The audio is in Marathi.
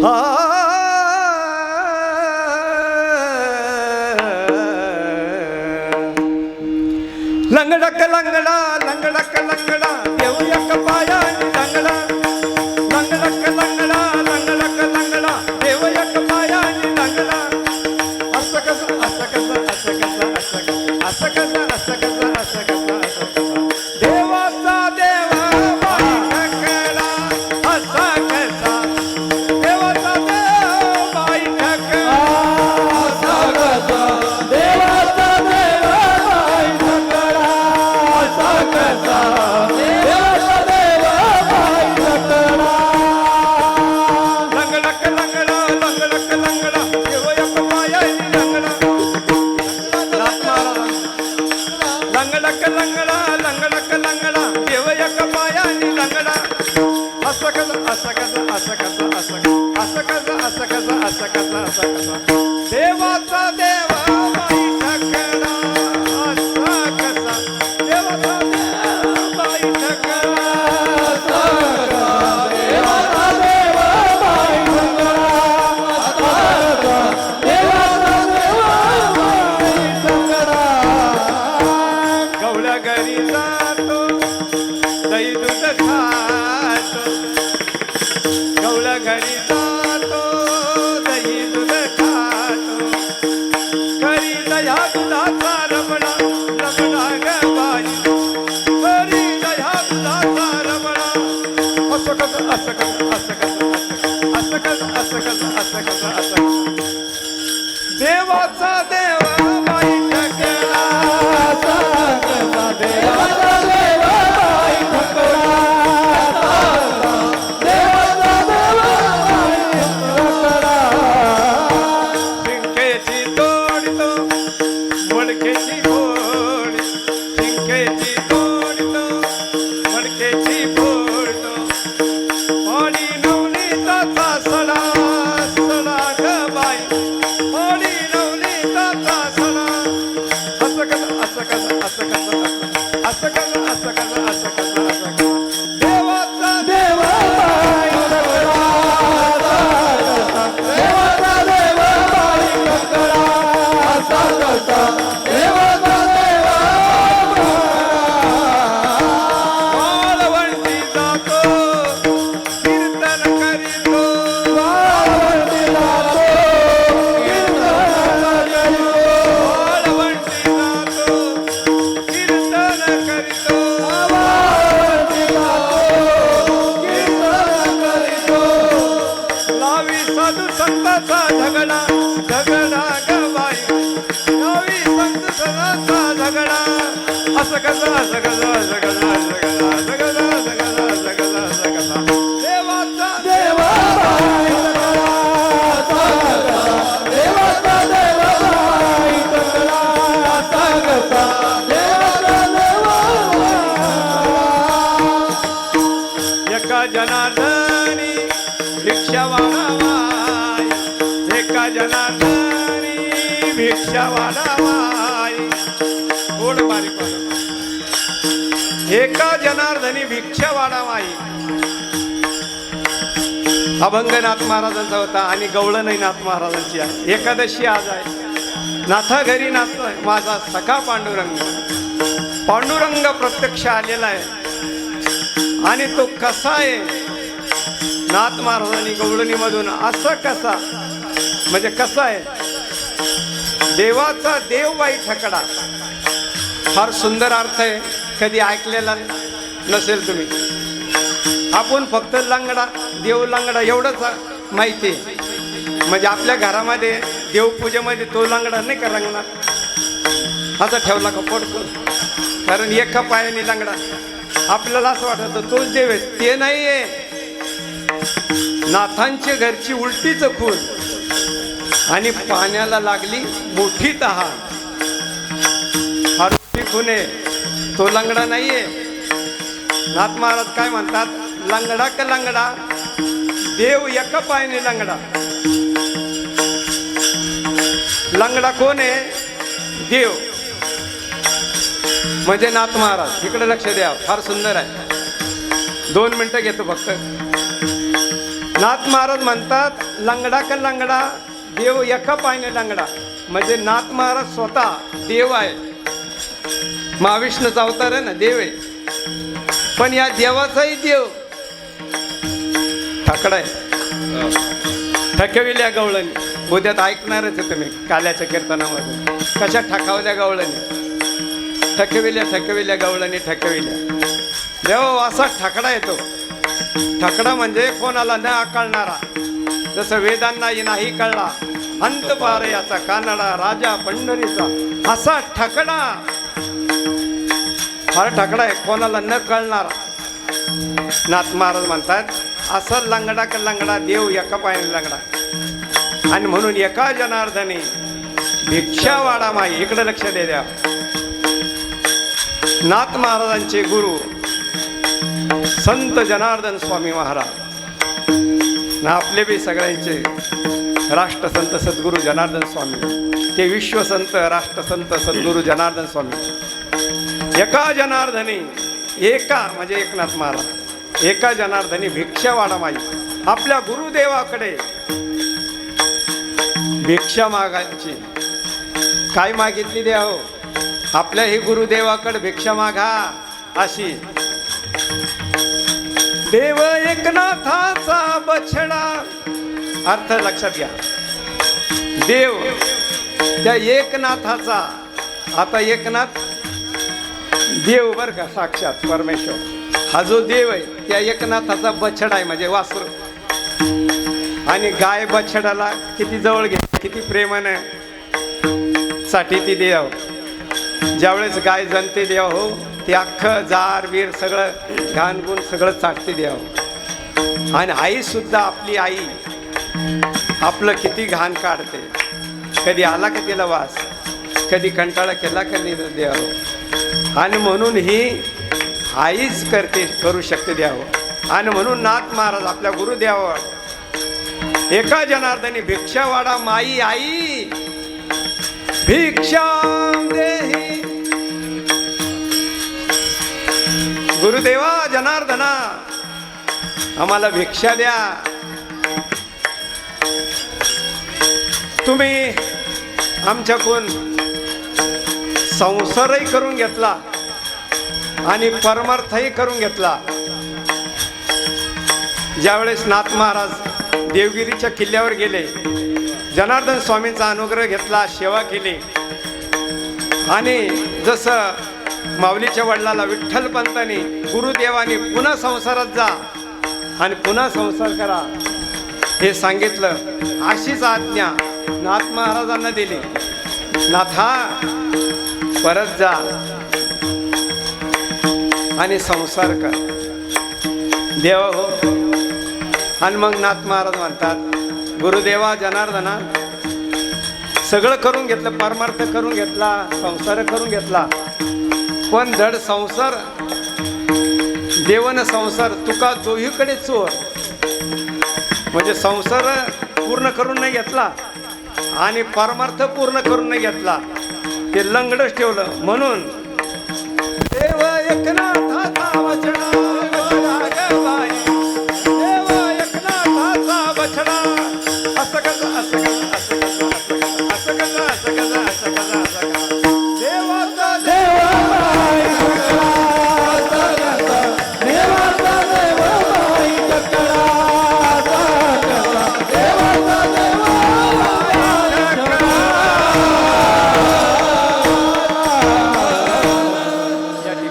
लंगडक लंगडा लंगडक लंगडा देऊया पाया लंगडा. लंगडक लंगडा लंगडक लंगडा देऊया पाया लंगडा. असं कसं असं कसं असं कसं असं कसं असं कसं. लंगडक लंगडा लंगडक लंगडा. देवयक पायानी लंगडा. असं कसं असं कसं असं कसं असं कसं असं कसं असं कसं असं कसं देवाचा देव ربڙا ديا تلا رمڙا اسان ڪر संताचा झगडा झगडा ग नवी संत सणाचा झगडा. असं कसं असं कसं असं कसं असं जनार्दन जनार्दनी भिक्षा वाढावाई. अभंगनाथ महाराजांचा होता आणि गवळणनाथ महाराजांची आहे. एकादशी आज आहे. नाथा घरी नाथ माझा सखा पांडुरंग. पांडुरंग प्रत्यक्ष आलेला आहे. आणि तो कसा आहे? नाथ महाराजांनी गवळणीमधून असं कसा? म्हणजे कसा आहे? देवाचा देव बाई ठकडा. फार सुंदर अर्थ आहे. कधी ऐकलेला नसेल तुम्ही. आपण फक्त लंगडा देव लंगडा एवढंच माहिती. आहे म्हणजे आपल्या घरामध्ये देवपूजेमध्ये तो लंगडा नाही का रंगणार? असा ठेवला का पडतो? कारण एका पायाने लंगडा. आपल्याला असं वाटत तोच देव आहे ते नाही आहे नाथांच्या घरची उलटीच खून. आणि पाण्याला लागली मोठी तहान. हा खून आहे. तो लंगडा नाहीये. नाथ महाराज काय म्हणतात? लंगडा का लंगडा देव एक पायने लंगडा. लंगडा कोण आहे? देव. म्हणजे नाथ महाराज. इकडे लक्ष द्या फार सुंदर आहे. दोन मिनटं घेतो फक्त. नाथ महाराज म्हणतात लंगडा का लंगडा देव एका पायने लंगडा. म्हणजे नाथ महाराज स्वतः देव आहे. महाविष्णूचा अवतार आहे ना देव आहे. पण या देवाचाही देव. ठकडा आहे. ठकविल्या गवळणी. उद्यात ऐकणारच आहे तुम्ही काल्याच्या कीर्तनामध्ये. कशा ठकावल्या गवळणी? ठकविल्या ठकविल्या गवळणी ठकविल्या. देवा असा ठकडा येतो ठकडा म्हणजे कोणाला न आकळणारा. जसं वेदांना नाही कळला अंत पार याचा कानडा राजा पंढरीचा. असा ठकडा फार ठकडा आहे. कोणाला न कळणार. नाथ महाराज म्हणतात असा लंगडा का लंगडा देव एका पायाने लंगडा. आणि म्हणून एका जनार्दने भिक्षा वाडा माई इकडे लक्ष दे द्या. नाथ महाराजांचे गुरु संत जनार्दन स्वामी महाराज. ना आपले बी सगळ्यांचे राष्ट्रसंत सद्गुरू जनार्दन स्वामी. ते विश्वसंत राष्ट्रसंत सद्गुरू जनार्दन स्वामी. एका जनार्दनी एका म्हणजे एकनाथ महाराज एका जनार्दनी भिक्षा वाडा माई आपल्या गुरुदेवाकडे भिक्षा मागायची. काय मागितली द्या हो आपल्या ही गुरुदेवाकडे भिक्षा मागा अशी. देव एकनाथाचा बछडा. अर्थ लक्षात घ्या. देव त्या एकनाथाचा. आता एकनाथ देव बर का साक्षात परमेश्वर. हा जो देव आहे त्या एकनाथाचा बछडा आहे म्हणजे वासरू. आणि गाय बछडाला किती जवळ घे किती प्रेमानं साठी ती देव. ज्यावेळेस गाय जनते देव हो ते अख्खं जार वीर सगळं घाण गुण सगळं चाटते देव. आणि आई सुद्धा आपली आई आपलं किती घाण काढते. कधी आला का तिला वास? कधी कंटाळा केला का नाही देव? आणि म्हणून ही आईच करते करू शकते द्यावं. आणि म्हणून नाथ महाराज आपल्या गुरुदेवावर एका जनार्दनी भिक्षा वाडा माई आई. भिक्षा देही गुरुदेवा जनार्दना आम्हाला भिक्षा द्या. तुम्ही आमच्याकडून संसारही करून घेतला आणि परमार्थही करून घेतला. ज्यावेळेस नाथ महाराज देवगिरीच्या किल्ल्यावर गेले जनार्दन स्वामींचा अनुग्रह घेतला सेवा केली. आणि जसं माऊलीच्या वडिलाला विठ्ठलपंतांनी गुरुदेवाने पुन्हा संसारात जा आणि पुन्हा संसार करा हे सांगितलं. अशीच आज्ञा नाथ महाराजांना दिली. नाथा परत जा आणि संसार कर. देव हो. आणि मग नाथ महाराज म्हणतात गुरुदेवा जनार्दना सगळं करून घेतलं परमार्थ करून घेतला संसार करून घेतला. पण धड संसार देवन संसार तुका दोहीकडे चोर. म्हणजे संसार पूर्ण करून नाही घेतला आणि परमार्थ पूर्ण करून नाही घेतला. ते लंगडच ठेवलं. म्हणून